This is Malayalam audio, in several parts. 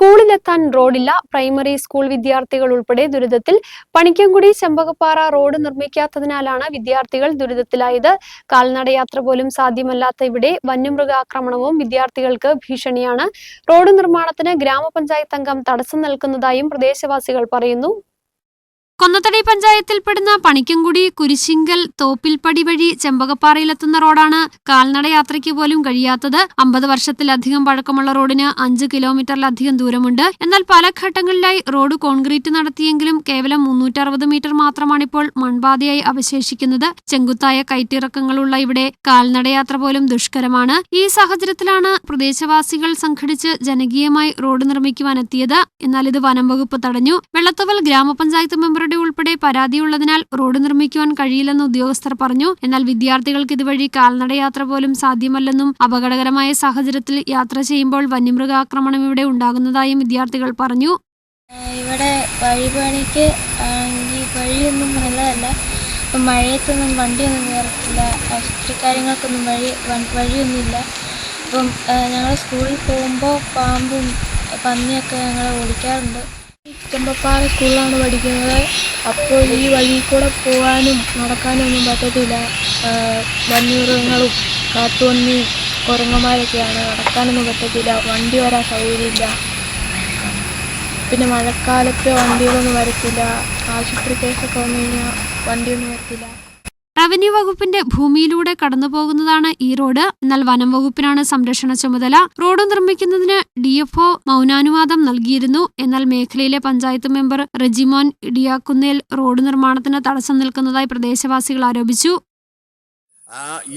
സ്കൂളിലെത്താൻ റോഡില്ല. പ്രൈമറി സ്കൂൾ വിദ്യാർത്ഥികൾ ഉൾപ്പെടെ ദുരിതത്തിൽ പണിക്കൻകുടി ചെമ്പകപ്പാറ റോഡ് നിർമ്മിക്കാത്തതിനാലാണ് വിദ്യാർത്ഥികൾ ദുരിതത്തിലായത്. കാൽനടയാത്ര പോലും സാധ്യമല്ലാത്ത ഇവിടെ വന്യമൃഗാക്രമണവും വിദ്യാർത്ഥികൾക്ക് ഭീഷണിയാണ്. റോഡ് നിർമ്മാണത്തിന് ഗ്രാമപഞ്ചായത്ത് അംഗം തടസ്സം നിൽക്കുന്നതായും പ്രദേശവാസികൾ പറയുന്നു. കൊന്നത്തടി പഞ്ചായത്തിൽപ്പെടുന്ന പണിക്കൻകുടി കുരിശിങ്കൽ തോപ്പിൽപ്പടി വഴി ചെമ്പകപ്പാറയിലെത്തുന്ന റോഡാണ് കാൽനടയാത്രയ്ക്ക് പോലും കഴിയാത്തത്. അമ്പത് വർഷത്തിലധികം പഴക്കമുള്ള റോഡിന് അഞ്ച് കിലോമീറ്ററിലധികം ദൂരമുണ്ട്. എന്നാൽ പല ഘട്ടങ്ങളിലായി റോഡ് കോൺക്രീറ്റ് നടത്തിയെങ്കിലും കേവലം മുന്നൂറ്ററുപത് മീറ്റർ മാത്രമാണിപ്പോൾ മൺപാതയായി അവശേഷിക്കുന്നത്. ചെങ്കുത്തായ കയറ്റിറക്കങ്ങളുള്ള ഇവിടെ കാൽനടയാത്ര പോലും ദുഷ്കരമാണ്. ഈ സാഹചര്യത്തിലാണ് പ്രദേശവാസികൾ സംഘടിച്ച് ജനകീയമായി റോഡ് നിർമ്മിക്കുവാനെത്തിയത്. എന്നാൽ ഇത് വനം വകുപ്പ് തടഞ്ഞു. വെള്ളത്തവൽ ഗ്രാമപഞ്ചായത്ത് മെമ്പറുടെ ഉൾപ്പെടെ പരാതിയുള്ളതിനാൽ റോഡ് നിർമ്മിക്കുവാൻ കഴിയില്ലെന്ന് ഉദ്യോഗസ്ഥർ പറഞ്ഞു. എന്നാൽ വിദ്യാർത്ഥികൾക്ക് ഇതുവഴി കാൽനടയാത്ര പോലും സാധ്യമല്ലെന്നും അപകടകരമായ സാഹചര്യത്തിൽ യാത്ര ചെയ്യുമ്പോൾ വന്യമൃഗാക്രമണം ഇവിടെ ഉണ്ടാകുന്നതായും വിദ്യാർത്ഥികൾ പറഞ്ഞു. ഇവിടെ വഴിപണിക്ക് ആണെങ്കിൽ വഴിയൊന്നും നല്ലതല്ല ഇപ്പം മഴയത്തൊന്നും വണ്ടിയൊന്നും കയറത്തില്ല. ആശുപത്രി കാര്യങ്ങൾക്കൊന്നും വഴി വഴിയൊന്നുമില്ല. അപ്പം ഞങ്ങൾ സ്കൂളിൽ പോകുമ്പോൾ പാമ്പും പന്നിയൊക്കെ ഞങ്ങൾ ഓടിക്കാറുണ്ട്. ചെമ്പപ്പാറ സ്കൂളിലാണ് പഠിക്കുന്നത്. അപ്പോൾ ഈ വഴി കൂടെ പോകാനും നടക്കാനും ഒന്നും പറ്റത്തില്ല. വന്യമൃഗങ്ങളും കാട്ടുപന്നിയും കുരങ്ങന്മാരൊക്കെയാണ്. നടക്കാനൊന്നും പറ്റത്തില്ല. വണ്ടി വരാൻ സൗകര്യമില്ല. പിന്നെ മഴക്കാലത്ത് വണ്ടികളൊന്നും വരത്തില്ല. ആശുപത്രി കേസൊക്കെ വന്നു കഴിഞ്ഞാൽ വണ്ടിയൊന്നും വരത്തില്ല. റവന്യൂ വകുപ്പിന്റെ ഭൂമിയിലൂടെ കടന്നുപോകുന്നതാണ് ഈ റോഡ്. എന്നാൽ വനം വകുപ്പിനാണ് സംരക്ഷണ ചുമതല. റോഡ് നിർമ്മിക്കുന്നതിന് ഡിഎഫ്ഒ മൗനാനുവാദം നൽകിയിരുന്നു. എന്നാൽ മേഖലയിലെ പഞ്ചായത്ത് മെമ്പർ റെജിമോൻ ഇടിയാക്കുന്നേൽ റോഡ് നിർമ്മാണത്തിന് തടസ്സം നിൽക്കുന്നതായി പ്രദേശവാസികൾ ആരോപിച്ചു.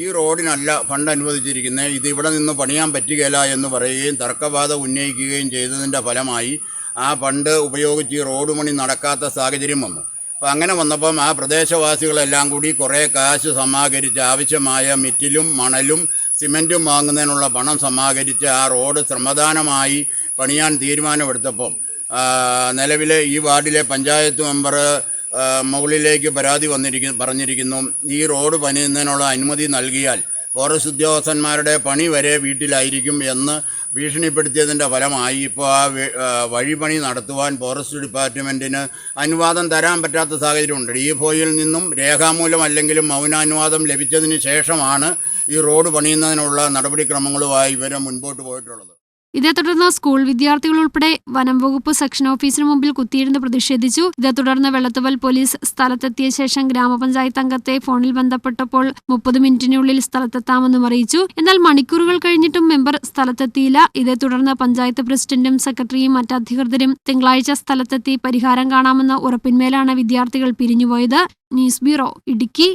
ഈ റോഡിനല്ല ഫണ്ട് അനുവദിച്ചിരിക്കുന്നത്. ഇത് ഇവിടെ നിന്ന് പണിയാൻ പറ്റുകയില്ല എന്ന് പറയുകയും തർക്കബാധ ഉന്നയിക്കുകയും ചെയ്തതിന്റെ ഫലമായി ആ ഫണ്ട് ഉപയോഗിച്ച് റോഡ് പണി നടക്കാത്ത സാഹചര്യം വന്നു. അപ്പോൾ അങ്ങനെ വന്നപ്പം ആ പ്രദേശവാസികളെല്ലാം കൂടി കുറേ കാശ് സമാഹരിച്ച് ആവശ്യമായ മിറ്റിലും മണലും സിമന്റും വാങ്ങുന്നതിനുള്ള പണം സമാഹരിച്ച് ആ റോഡ് ശ്രമദാനമായി പണിയാൻ തീരുമാനമെടുത്തപ്പം നിലവിലെ ഈ വാർഡിലെ പഞ്ചായത്ത് മെമ്പർ മുകളിലേക്ക് പരാതി വന്നിരിക്കുന്നു പറഞ്ഞിരിക്കുന്നു ഈ റോഡ് പണിയുന്നതിനുള്ള അനുമതി നൽകിയാൽ ഫോറസ്റ്റ് ഉദ്യോഗസ്ഥന്മാരുടെ പണി വരെ വീട്ടിലായിരിക്കും എന്ന് ഭീഷണിപ്പെടുത്തിയതിന്റെ ഫലമായി ഇപ്പോൾ ആ വഴിപണി നടത്തുവാൻ ഫോറസ്റ്റ് ഡിപ്പാർട്ട്മെന്റിന് അനുവാദം തരാൻ പറ്റാത്ത സാഹചര്യമുണ്ട്. ഡി എഫ് ഒയിൽ നിന്നും രേഖാമൂലം അല്ലെങ്കിലും മൗനാനുവാദം ലഭിച്ചതിന് ശേഷമാണ് ഈ റോഡ് പണിയുന്നതിനുള്ള നടപടിക്രമങ്ങളുമായി ഇവരെ മുൻപോട്ട് പോയിട്ടുള്ളത്. ഇതേ തുടർന്ന് സ്കൂൾ വിദ്യാർത്ഥികൾ ഉൾപ്പെടെ വനം വകുപ്പ് സെക്ഷൻ ഓഫീസിന് മുമ്പിൽ കുത്തിയിരുന്ന് പ്രതിഷേധിച്ചു. ഇതേ തുടർന്ന് വെള്ളത്തുവൽ പോലീസ് സ്ഥലത്തെത്തിയ ശേഷം ഗ്രാമപഞ്ചായത്ത് അംഗത്തെ ഫോണിൽ ബന്ധപ്പെട്ടപ്പോൾ മുപ്പത് മിനിറ്റിനുള്ളിൽ സ്ഥലത്തെത്താമെന്നും അറിയിച്ചു. എന്നാൽ മണിക്കൂറുകൾ കഴിഞ്ഞിട്ടും മെമ്പർ സ്ഥലത്തെത്തിയില്ല. ഇതേ തുടർന്ന് പഞ്ചായത്ത് പ്രസിഡന്റും സെക്രട്ടറിയും മറ്റധികൃതരും തിങ്കളാഴ്ച സ്ഥലത്തെത്തി പരിഹാരം കാണാമെന്ന ഉറപ്പിന്മേലാണ് വിദ്യാർത്ഥികൾ പിരിഞ്ഞുപോയത്. News bureau Idukki.